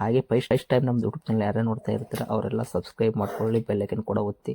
ಹಾಗೆ first time ನಮ್ಮ YouTube channel ಯಾರೇ ನೋಡ್ತಾ ಇರ್ತಾರೆ, ಅವರೆಲ್ಲ ಸಬ್ಸ್ಕ್ರೈಬ್ ಮಾಡ್ಕೊಳ್ಳಿ ಬೆಲ್ಲೈಕನ್ ಕೂಡ ಒತ್ತಿ.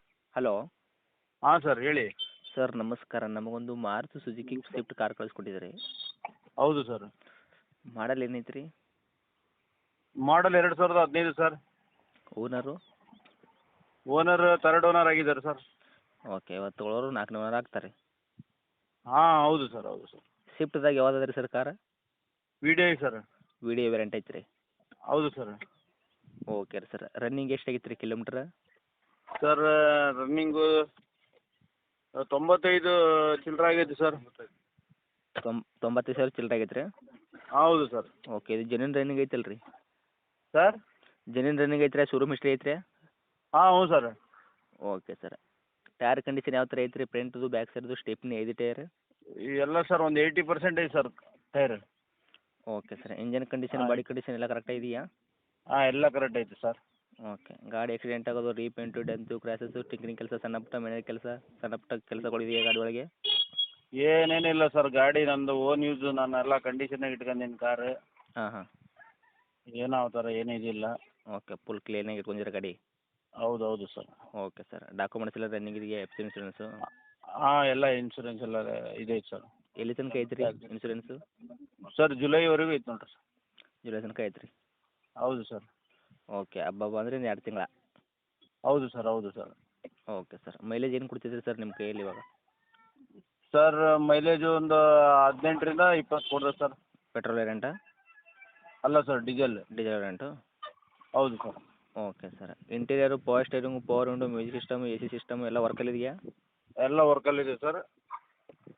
ಹಲೋ. ಹಾಂ ಸರ್ ಹೇಳಿ. ಸರ್ ನಮಸ್ಕಾರ. ನಮಗೊಂದು ಮಾರುತಿ ಸುಜುಕಿ ಸ್ವಿಫ್ಟ್ ಕಾರ್ ಕಳಿಸ್ಕೊಟ್ಟಿದ್ರಿ ಹೌದು ಸರ್. ಮಾಡಲ್ ಏನೈತ್ರಿ? ಮಾಡಲ್ ಎರಡು ಸಾವಿರದ ಹದಿನೈದು sir. Owner? Owner third owner ಆಗಿದ್ದಾರೆ ಸರ್. ಓಕೆ ಇವತ್ತು ನಾಲ್ಕನೇ ನಾಲ್ಕು ಓನರ್ ಆಗ್ತಾರೆ. ಹಾಂ ಹೌದು ಸರ್ ಹೌದು ಸರ್. ಸ್ವಿಫ್ಟ್ದಾಗ ಯಾವ್ದಾದ್ರಿ sir car? Video sir. Video variant ಐತ್ರಿ. ಹೌದು ಸರ್. Okay sir. ರನ್ನಿಂಗ್ ಎಷ್ಟು ಆಗೈತೆ ರೀ ಕಿಲೋಮೀಟ್ರ್? ಸರ್ ರನ್ನಿಂಗು ತೊಂಬತ್ತೈದು ಚಿಲ್ಲರೆ ಆಗೈತೆ ಸರ್ ತೊಂಬ ತೊಂಬತ್ತೈದು ಸಾವಿರ ಚಿಲ್ಲರೆ ಆಗೈತೆ ರೀ? ಹೌದು ಸರ್ ಓಕೆ ಇದು ಜೆನ್ಯೂನ್ ರನ್ನಿಂಗ್ ಐತಲ್ಲ ರೀ? ಸರ್ ಜೆನ್ಯೂನ್ ರನ್ನಿಂಗ್ ಐತ್ರಿ ಶೋರೂಮ್ ಹಿಸ್ಟ್ರಿ ಐತ್ರಿ? ಹಾಂ ಹ್ಞೂ sir okay sir tyre condition ಯಾವ ಥರ ಐತ್ರಿ? ಫ್ರಂಟ್ದು ಬ್ಯಾಕ್ ಸೈಡ್ದು ಸ್ಟೆಪ್ನಿ ಐದು ಟೈರ್ ಎಲ್ಲ ಸರ್ ಒಂದು ಏಯ್ಟಿ ಪರ್ಸೆಂಟ್ ಐತೆ sir tyre okay sir engine condition. Body condition ಎಲ್ಲ ಕರೆಕ್ಟ್ ಇದೆಯಾ ಹಾಂ ಎಲ್ಲ ಕರೆಕ್ಟ್ ಐತೆ ಸರ್ ಓಕೆ. ಗಾಡಿ ಆಕ್ಸಿಡೆಂಟ್ ಆಗೋದು ರೀಪೇಂಟು ಡೆಂತು ಕ್ರ್ಯಾಸಸ್ಸು ಟಿಂಕರಿಂಗ್ ಕೆಲಸ ಸಣ್ಣ ಪುಟ್ಟ ಮನೆ ಕೆಲಸ ಸಣ್ಣ ಪುಟ್ಟ ಕೆಲಸಗಳು ಇದೆಯಾ ಗಾಡಿ ಒಳಗೆ? ಏನೇನಿಲ್ಲ ಸರ್ ಗಾಡಿ ನಂದು ಓನ್ ಯೂಸು ನಾನು ಎಲ್ಲ ಕಂಡೀಷನ್ನಾಗಿ ಇಟ್ಕೊಂಡಿನಿ ಕಾರ್. ಹಾಂ ಹಾಂ. ಏನೋ ಆ ಥರ ಏನೂ ಇದಿಲ್ಲ. ಓಕೆ ಫುಲ್ ಕ್ಲೀನಾಗಿ ಇಟ್ಕೊಂಡಿರ ಗಾಡಿ? ಹೌದು ಹೌದು ಸರ್. ಓಕೆ ಸರ್ ಡಾಕ್ಯುಮೆಂಟ್ಸ್ ಎಲ್ಲ ರನ್ನಿಂಗ್ ಇದೆಯಾ ಎಫ್ ಸಿ ಇನ್ಸೂರೆನ್ಸು ಹಾಂ ಎಲ್ಲ ಇನ್ಶೂರೆನ್ಸ್ ಎಲ್ಲ ಇದೆ ಸರ್. ಎಲ್ಲಿ ತನಕ ಐತ್ರಿ ಇನ್ಸೂರೆನ್ಸು ಸರ್ ಜುಲೈವರೆಗೂ ಐತೆ ನೋಡಿರಿ ಸರ್. ಜುಲೈ ತನಕ ಐತ್ರಿ. ಹೌದು ಸರ್. ಓಕೆ ಹಬ್ಬ ಬಂದರೆ ಇನ್ನು ಎರಡು ತಿಂಗಳು. ಹೌದು ಸರ್ ಹೌದು ಸರ್. ಓಕೆ ಸರ್ ಮೈಲೇಜ್ ಏನು ಕೊಡ್ತಿದ್ರಿ ಸರ್ ನಿಮ್ಮ ಕೈಯಲ್ಲಿ ಇವಾಗ? ಸರ್ ಮೈಲೇಜ್ ಒಂದು ಹದಿನೆಂಟರಿಂದ ಇಪ್ಪತ್ತು ಕೊಡ್ತದೆ ಸರ್. ಪೆಟ್ರೋಲ್ ವೇರಿಯಂಟಾ ಅಲ್ಲ ಸರ್ ಡೀಸೆಲ್ ಡೀಸೆಲ್ ವೇರಿಯಂಟು ಹೌದು sir. Okay sir interior power steering power window music system A C system ಎಲ್ಲ ವರ್ಕಲ್ಲಿ ಇದೆಯಾ? ಎಲ್ಲ ವರ್ಕಲ್ಲಿದೆ ಸರ್.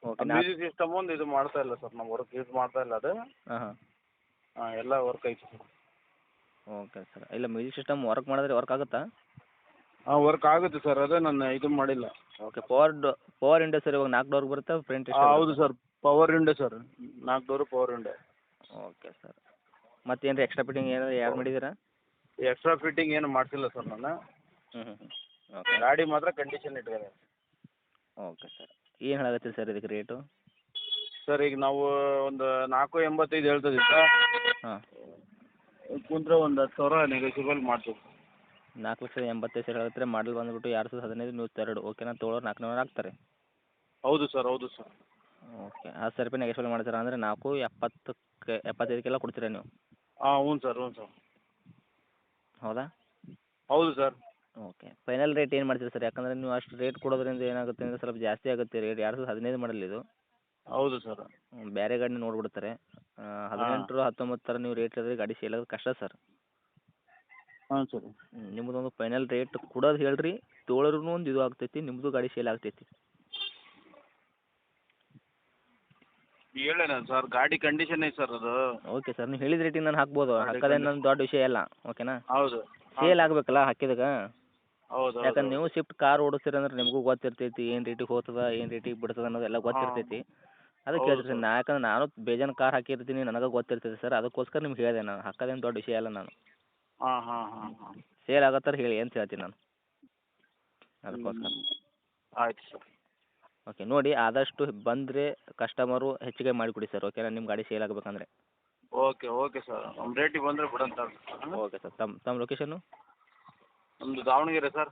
ಓಕೆ ಮ್ಯೂಸಿಕ್ ಸಿಸ್ಟಮ್ ಒಂದು ಇದು ಮಾಡ್ತಾ ಇಲ್ಲ ಸರ್ ನಮ್ಮ ವರ್ಕ್ ಯೂಸ್ ಮಾಡ್ತಾ ಇಲ್ಲ ಅದು. ಹಾಂ ಹಾಂ ಹಾಂ ಎಲ್ಲ ವರ್ಕ್ ಐತೆ ಸರ್. Okay sir. ಇಲ್ಲ ಮ್ಯೂಸಿಕ್ ಸಿಸ್ಟಮ್ ವರ್ಕ್ ಮಾಡಿದ್ರೆ ವರ್ಕ್ ಆಗುತ್ತಾ? ಹಾಂ ವರ್ಕ್ ಆಗುತ್ತೆ ಸರ್. ಅದೇ ನಾನು ಇದು ಮಾಡಿಲ್ಲ. Okay power door power window sir ಇವಾಗ ನಾಲ್ಕು ಡೋರ್ ಬರುತ್ತೆ ಫ್ರಂಟ್ ಹಾಂ ಹೌದು ಸರ್. Power window sir. ನಾಲ್ಕು door power window okay sir. ಮತ್ತೆ ರೀ ಎಕ್ಸ್ಟ್ರಾ ಫಿಟ್ಟಿಂಗ್ ಏನಾದ್ರು ಯಾರು ಮಾಡಿದ್ದೀರಾ ಎಕ್ಸ್ಟ್ರಾ ಫಿಟ್ಟಿಂಗ್ ಏನು ಮಾಡಿಸಿಲ್ಲ ಸರ್ ನಾನು. ಹ್ಞೂ ಹ್ಞೂ ಹ್ಞೂ ಓಕೆ. ಗಾಡಿ ಮಾತ್ರ ಕಂಡೀಷನ್ ಇಟ್ಟಿದ್ದಾರೆ ಓಕೆ ಸರ್. ಏನು ಹೇಳಾಗತ್ತೀರಿ ಸರ್ ಇದಕ್ಕೆ ರೇಟು ಸರ್ ಈಗ ನಾವು ಒಂದು ನಾಲ್ಕು ಎಂಬತ್ತೈದು ಹೇಳ್ತಿದ್ದೀವಿ ಸರ್. ಹಾಂ. ಕುಂತ್ರೆ ಒಂದು ಹತ್ತು ಸಾವಿರ ನೆಗೋಷಿಯಬಲ್ ಮಾಡ್ತೀವಿ. ನಾಲ್ಕು ಲಕ್ಷದ ಎಂಬತ್ತೈದು ಸಾವಿರ ಹೇಳತ್ತೀರಿ ಮಾಡಲ್ ಬಂದುಬಿಟ್ಟು ಎರಡು ಸಾವಿರದ ಹದಿನೈದು ನೂರ ಎರಡು ಓಕೆನಾ ತೊಗೊಳೋರು ನಾಲ್ಕು ನೂರು ಆಗ್ತಾರೆ. ಹೌದು ಸರ್ ಹೌದು ಸರ್ ಓಕೆ ಹತ್ತು ಸಾವಿರ ರೂಪಾಯಿ ನೆಗೆಶ್ವಲ್ ಮಾಡ್ತೀರಾ ಅಂದರೆ ನಾಲ್ಕು ಎಪ್ಪತ್ತಕ್ಕೆ ಎಪ್ಪತ್ತೈದಕ್ಕೆಲ್ಲ ಕೊಡ್ತೀರಾ ನೀವು? ಹಾಂ ಹ್ಞೂ ಸರ್ ಹ್ಞೂ ಸರ್ ಹೌದಾ? ಹೌದು ಸರ್ ಓಕೆ ಫೈನಲ್ ರೇಟ್ ಏನು ಮಾಡ್ತೀರಾ ಸರ್ ಯಾಕಂದರೆ ನೀವು ಅಷ್ಟು ರೇಟ್ ಕೊಡೋದ್ರಿಂದ ಏನಾಗುತ್ತೆ ಅಂದರೆ ಸ್ವಲ್ಪ ಜಾಸ್ತಿ ಆಗುತ್ತೆ ರೇಟ್ ಎರಡು ಸಾವಿರದ ಹದಿನೈದು ಮಾಡಲ್ ಇದು. ಹೌದು ಸರ್. ಬೇರೆ ಗಾಡಿನ ನೋಡ್ಬಿಡ್ತಾರೆ. ಹದಿನೆಂಟು ಹದಿನೆಂಟು ಹತ್ತೊಂಬತ್ತರ ನೀವು ರೇಟ್ ಹೇಳಿದ್ರೆ ಗಾಡಿ ಸೇಲ್ ಆಗೋದು ಕಷ್ಟ ಸರ್. ಹಾಂ ಸರ್. ನಿಮ್ಮದೊಂದು ಫೈನಲ್ ರೇಟ್ ಕೊಡೋದು ಹೇಳ್ರಿ. ತೋಳರೂ ಒಂದು ಇದು ಆಗ್ತೈತಿ ನಿಮ್ಮದು ಗಾಡಿ ಸೇಲ್ ಆಗ್ತೈತಿ. ಹೇಳೇನ ಸರ್ ಗಾಡಿ ಕಂಡೀಷನ್ ಐತೆ ಸರ್ ಅದು. ಓಕೆ ಸರ್ ನೀವು ಹೇಳಿದ ರೇಟಿಗೆ ನಾನು ಹಾಕ್ಬೋದು. ಗಾಡಿ ಹಾಕೋದೇನು ನನ್ನ ದೊಡ್ಡ ವಿಷಯ ಅಲ್ಲ ಓಕೆನಾ ಹೌದು. ಸೇಲ್ ಆಗಬೇಕಲ್ಲ ಹಾಕಿದಾಗ? ಹೌದು ಯಾಕಂದ್ರೆ ನೀವು ಶಿಫ್ಟ್ ಕಾರ್ ಓಡಿಸ್ತೀರ ಅಂದ್ರೆ ನಿಮಗೂ ಗೊತ್ತಿರ್ತೈತಿ ಏನು ರೇಟಿಗೆ ಹೋಗ್ತದ ಏನು ರೇಟಿಗೆ ಬಿಡ್ತದ ಅನ್ನೋದೆಲ್ಲ ಗೊತ್ತಿರ್ತೈತಿ. ಅದಕ್ಕೆ ಹೌದು ಸರ್. ನಾ ಯಾಕಂದ್ರೆ ನಾನು ಬೇಜಾನ್ ಕಾರ್ ಹಾಕಿರ್ತೀನಿ ನನಗೆ ಗೊತ್ತಿರ್ತದೆ ಸರ್. ಅದಕ್ಕೋಸ್ಕರ ನಿಮ್ಗೆ ಹೇಳಿದೆ ನಾನು. ಹಾಕೋದೇನು ದೊಡ್ಡ ವಿಷಯ ಅಲ್ಲ ನಾನು. ಹಾಂ ಹಾಂ ಹಾಂ ಹಾಂ. ಸೇಲ್ ಆಗತ್ತಾರ ಹೇಳಿ ಅಂತ ಹೇಳ್ತೀನಿ ನಾನು. ಅದಕ್ಕೋಸ್ಕರ. ಆಯ್ತು ಸರ್. ಓಕೆ ನೋಡಿ ಆದಷ್ಟು ಬಂದರೆ ಕಸ್ಟಮರು ಹೆಚ್ಚಿಗೆ ಮಾಡಿಕೊಡಿ ಸರ್ ಓಕೆನಾ? ನಿಮ್ಮ ಗಾಡಿ ಸೇಲ್ ಆಗಬೇಕಂದ್ರೆ. Okay okay sir. ನಮ್ಮ ರೇಟಿಗೆ ಬಂದರೆ ಬಿಡಂತ ಓಕೆ ಸರ್. ತಮ್ಮ ತಮ್ಮ ಲೊಕೇಶನ್ನು ನಮ್ಮದು ದಾವಣಗೆರೆ ಸರ್.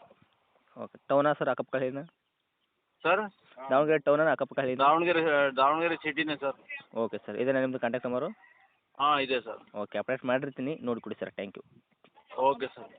ಓಕೆ ಟೌನಾ ಸರ್ ಅಕ್ಕಪಕ್ಕ ಹೇಳಿನ ಸರ್ ದಾವಣಗೆರೆ ಟೌನ ಅಕ್ಕಪಕ್ಕ ದಾವಣಗೆರೆ ದಾವಣಗೆರೆ ಸಿಟಿನೇ ಸರ್ ಓಕೆ ಸರ್ ಇದೇನಾ ನಿಮ್ಮದು ಕಾಂಟ್ಯಾಕ್ಟ್ ನಂಬರು ಹಾಂ ಇದೆ ಸರ್ ಓಕೆ ಅಪ್ಡೇಟ್ ಮಾಡಿರ್ತೀನಿ. ನೋಡಿ ಕೊಡಿ sir thank you okay sir